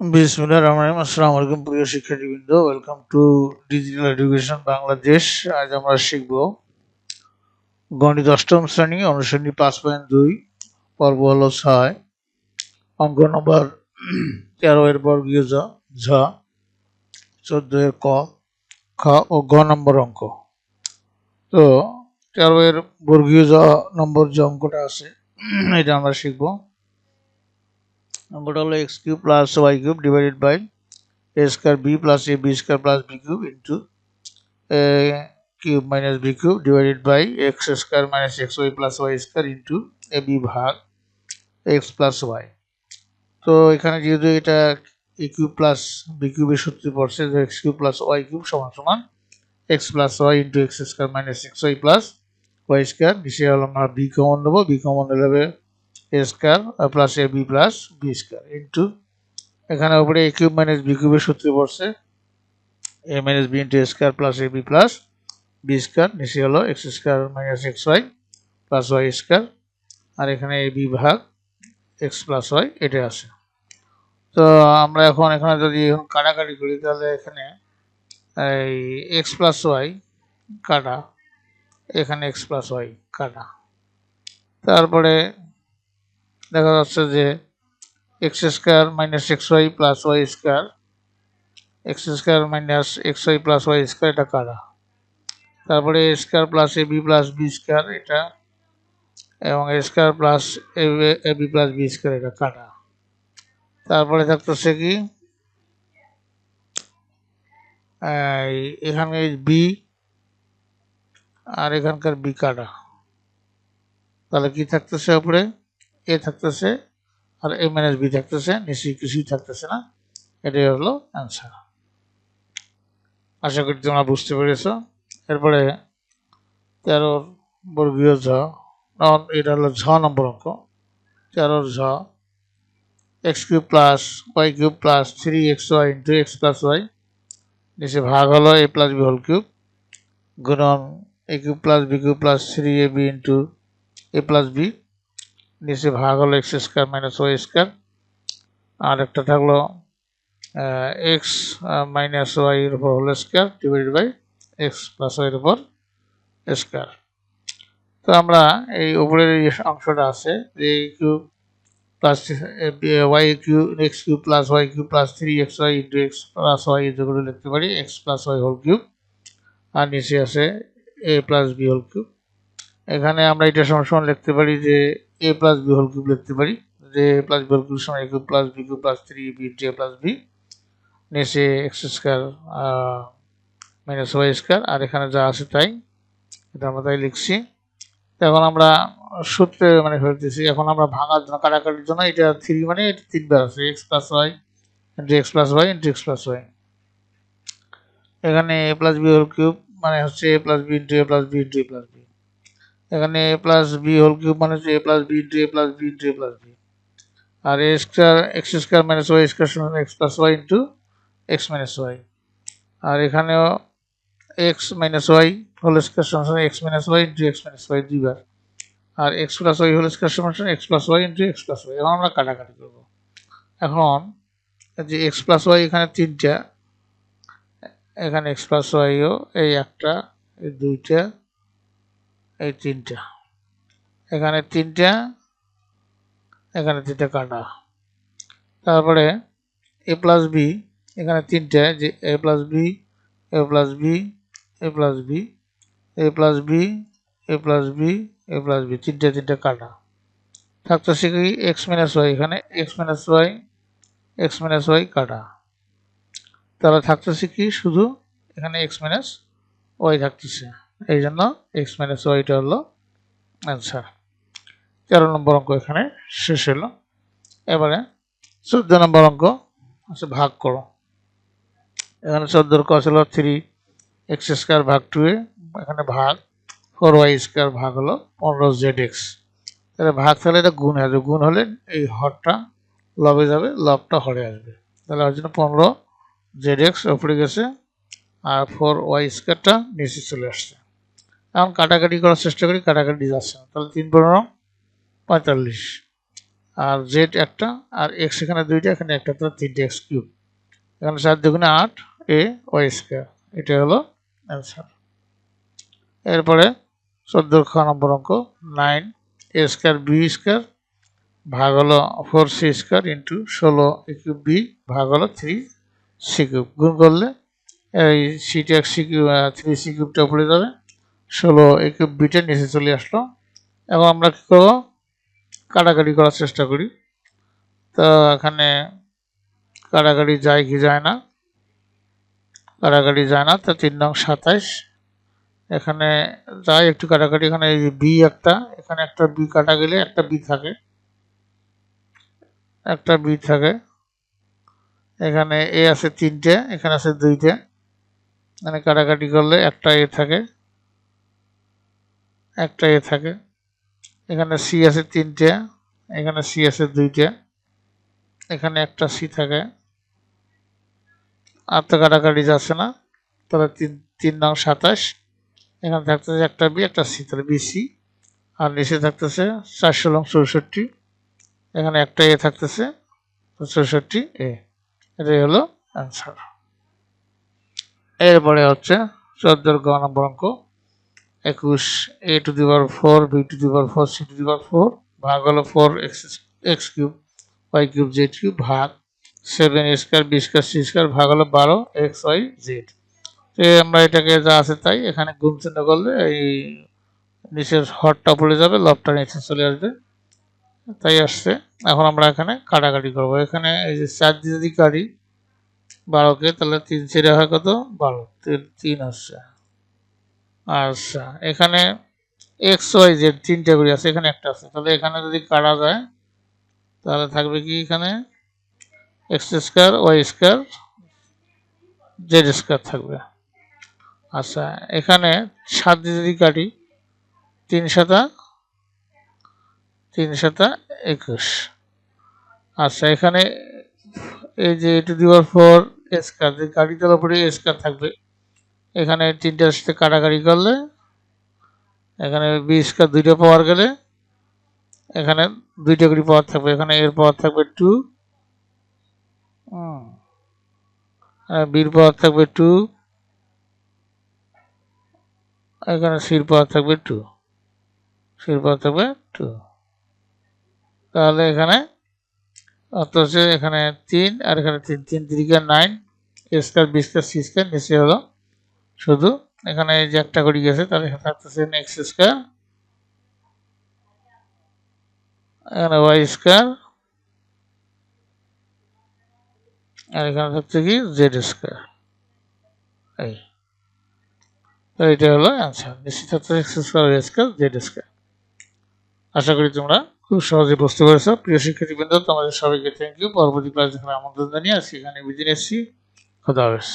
বিসমিল্লাহির রহমানির রহিম। আসসালামু আলাইকুম প্রিয় শিক্ষার্থীবৃন্দ welcome to digital education Bangladesh আজ আমরা শিখব গণিত অষ্টম শ্রেণি অনুশ্রেণী পাঁচ পয়েন্ট দুই, পর্ব হলো ছয়। অঙ্ক নম্বর তেরো এর বর্গীয় ঝ চোদ্দ এর ক, খ ও গ নম্বর অঙ্ক। তো তেরো এর বর্গীয় জ নম্বর যে অঙ্কটা আছে, এটা আমরা শিখব। অঙ্কটা হলো X cube plus Y cube divided by A square B plus A B square plus B cube into A cube minus B cube divided by X square minus X Y plus Y square into A B ভাগ x plus Y তো এখানে যেহেতু এটা এ cube plus B কিউবের সূত্রে পড়ছে যে X cube plus Y cube সমান সমান X plus Y into X square minus X Y plus Y square নিচে হলো আমরা বি কমন নেব বি কমন নেবে A square plus A B plus B square into এখানে উপরে এ কিউব মাইনাস বি কিউবের সূত্রে পড়ছে। A minus B into A square plus A B plus B square নিচে হলো X square minus X Y plus Y square আর এখানে A B ভাগ x plus Y এটা আছে। তো আমরা এখন এখানে যদি এখন কাটাকাটি করি, তাহলে এখানে এই এক্স প্লাস ওয়াই কাটা, এখানে এক্স প্লাস ওয়াই কাটা। তারপরে দেখা যাচ্ছে যে X square minus X Y plus Y square X square minus X Y plus Y square এটা কারা? তারপরে A square plus A B plus B square এটা, এবং A square plus A B plus B square এটা কাটা তারপরে থাকতেছে কি? এখানে বি আর এখানকার বি কাটা তাহলে কি থাকতেছে উপরে? এ থাকতেছে আর এ মাইনাস বি থাকতেছে নিচে কিছুই থাকতেছে না। এটাই হলো অ্যান্সার আশা করি তোমরা বুঝতে পেরেছ। এরপরে তেরোর বর্গীয় ঝ। এটা হলো ঝ নম্বর অঙ্ক। তেরোর ঝ। X cube plus Y cube plus three X Y into X plus Y নিচে ভাগ হলো A plus B whole cube গুণন A cube plus B cube plus three A B into A plus B নিচে ভাগ হলো X square minus Y square আর একটা থাকল X minus Y এর উপর whole square divided by X plus ওয়াইয়ের উপর স্কোয়ার তো আমরা এই উপরের এই অংশটা আছে যে cube plus Y cube X cube plus Y cube plus three X Y into X plus Y যেগুলো লিখতে পারি X plus Y whole cube আর নিচে আছে A plus B whole cube এখানে আমরা এটা সমান লিখতে পারি যে A plus B whole cube লিখতে পারি। যে প্লাস বি হোল কিউব সমান A cube plus B cube plus three B A plus B নিচে X square minus Y square আর এখানে যা আছে তাই। এটা আমরা তাই লিখছি। এখন আমরা সূত্রে মানে ফেলতেছি। এখন আমরা ভাঙার জন্য, কাটাকাটির জন্য এটা থ্রি মানে এটা তিনবার আছে। X plus Y into X plus Y into X plus Y এখানে A plus B whole cube মানে হচ্ছে A plus B into A plus B into A plus B এখানে A plus B whole cube মানে হচ্ছে A plus B into A plus B into A plus B R A square X square minus Y square সমান X plus Y into X minus Y আর এখানেও X minus Y whole square সমান X minus Y into X minus Y দুইবার। আর X plus Y whole square সমান X plus Y into X plus Y এখন আমরা কাটাকাটি করব। এখন যে এক্স প্লাস ওয়াই এখানে তিনটা, এখানে এক্স প্লাস ওয়াইও এই একটা, এই দুইটা এই তিনটা। এখানে তিনটা এখানে তিনটা কাটা। তারপরে এ প্লাস বি এখানে তিনটা, যে A plus B A plus B A plus B A plus B A plus B A plus B তিনটে তিনটে কাটা। থাকতেছে কি এক্স মাইনাস ওয়াই এখানে X minus Y X minus Y কাটা। তাহলে থাকতেছে কি? শুধু এখানে এক্স মাইনাস ওয়াই থাকতেছে। এই জন্য এক্স মাইনাস ওয়াইটা হলো অ্যান্সার তেরো নম্বর অঙ্ক এখানে শেষ হলো। এবারে চোদ্দ নম্বর অঙ্ক আছে ভাগ করো। এখানে চোদ্দোর কস হলো থ্রি এক্স স্কোয়ার ভাগ টু এখানে ভাগ ফোর ওয়াই স্কোয়ার ভাগ হলো পনেরো জেড এক্স তাহলে ভাগ তাহলে এটা গুণ আসবে গুণ হলে এই হরটা লবে যাবে, লবটা হরে আসবে। তাহলে ওর জন্য পনেরো জেড এক্স ওপরে গেছে, আর ফোর ওয়াই স্কোয়ারটা নিচে চলে আসছে। এখন কাটাকাটি করার চেষ্টা করি, কাটাকাটি যাচ্ছে না। তাহলে তিন পনেরো, পঁয়তাল্লিশ। আর জেড একটা, আর এক্স এখানে দুইটা, এখানে একটা তো তিনটে এক্স কিউব। এখানে চার দুগুণে আট, এ, ওয়াই স্কোয়ার। এটা হলো অ্যান্সার। এরপরে চোদ্দ খ নম্বর অঙ্ক, nine, A square, B square, ভাগ হলো ফোর সি স্কোয়ার ইন্টু ষোলো এ কিউব বি, ভাগ হলো থ্রি সি কিউব। গুণ করলে এই সিটা সি কিউব থ্রি সি কিউবটা পড়ে যাবে। ষোলো এ কিউব বিটা নিচে চলে আসলো এবং আমরা কী করব? কাটাকাটি করার চেষ্টা করি। তো এখানে কাটাকাটি যায় কি যায় না? কাটাকাটি যায় না, তো তিন নং সাতাইশ। এখানে যায় একটু কাটাকাটি, এখানে এই বি একটা, এখানে একটা বি কাটা গেলে একটা বি থাকে। একটা বি থাকে। এখানে এ আছে তিনটে, এখানে আছে দুইটে। মানে কাটাকাটি করলে একটা এ থাকে। একটা এ থাকে। এখানে সি আছে তিনটে, এখানে সি আছে দুইটে, এখানে একটা সি থাকে। আর তো কাটাকাটি যাচ্ছে না, তাহলে তিন তিন নং সাতাশ। এখানে থাকতেছে একটা বি একটা সি তাহলে বিসি আর নিচে থাকতেছে চারশো লং চৌষট্টি। এখানে একটা এ থাকতেছে চৌষট্টি এ এটাই হলো অ্যান্সার এরপরে হচ্ছে চোদ্দোর গ নম্বর অঙ্ক। একুশ A to the power four B to the power four C to the power four ভাগ হলো four X X cube Y cube Z cube ভাগ seven square B square C square ভাগ হলো বারো এক্স ওয়াই জেড তো আমরা এটাকে যা আছে তাই, এখানে গুণ চিহ্ন করলে এই নিচের হরটা পড়ে যাবে, লবটা নিচে চলে আসবে। তাই আসছে। এখন আমরা এখানে কাটাকাটি করব। এখানে এই যে চার দিয়ে যদি কাটি বারোকে, তাহলে তিন ছেড়ে হয় কত? বারো। তিন তিন আসছে। আচ্ছা এখানে এক্স ওয়াই জেড তিনটে করে আছে, এখানে একটা আছে। তাহলে এখানে যদি কাটা যায়, তাহলে থাকবে কি এখানে? X square Y square Z square থাকবে। আচ্ছা এখানে সাত যদি কাটি, তিন সাতা তিন সাতা একুশ। আচ্ছা এখানে এই যে to the power four square যে গাড়িটার উপরে স্কোয়ার থাকবে। এখানে তিনটার সাথে কাটাকাটি করলে এখানে বি স্কোয়ার দুইটা পাওয়ার গেলে এখানে দুইটা করে পাওয়ার থাকবে এখানে এর পাওয়ার থাকবে টু বির পাওয়ার থাকবে টু এখানে সির পাওয়ার থাকবে টু সির পাওয়ার থাকবে টু। তাহলে এখানে অথচ এখানে তিন আর এখানে তিন তিন তিরিকা nine square B square C square নিচে হলো শুধু এখানে যে একটা করে গেছে তাহলে থাকতেছে এক্স স্কোয়ার এখানে ওয়াই স্কোয়ার আর এখানে থাকছে কি জেড স্কোয়ার এই। তো এটা হলো অ্যান্সার নিশ্চিত থাকছে X square Y square Z square আশা করি তোমরা খুব সহজে বুঝতে পেরেছ। প্রিয় শিক্ষার্থীবৃন্দ, তোমাদের সবাইকে থ্যাংক ইউ পরবর্তী ক্লাস দেখার আমন্ত্রণ জানিয়ে আজকে এখানে বিদিন এসেছি খোদা হাফেজ।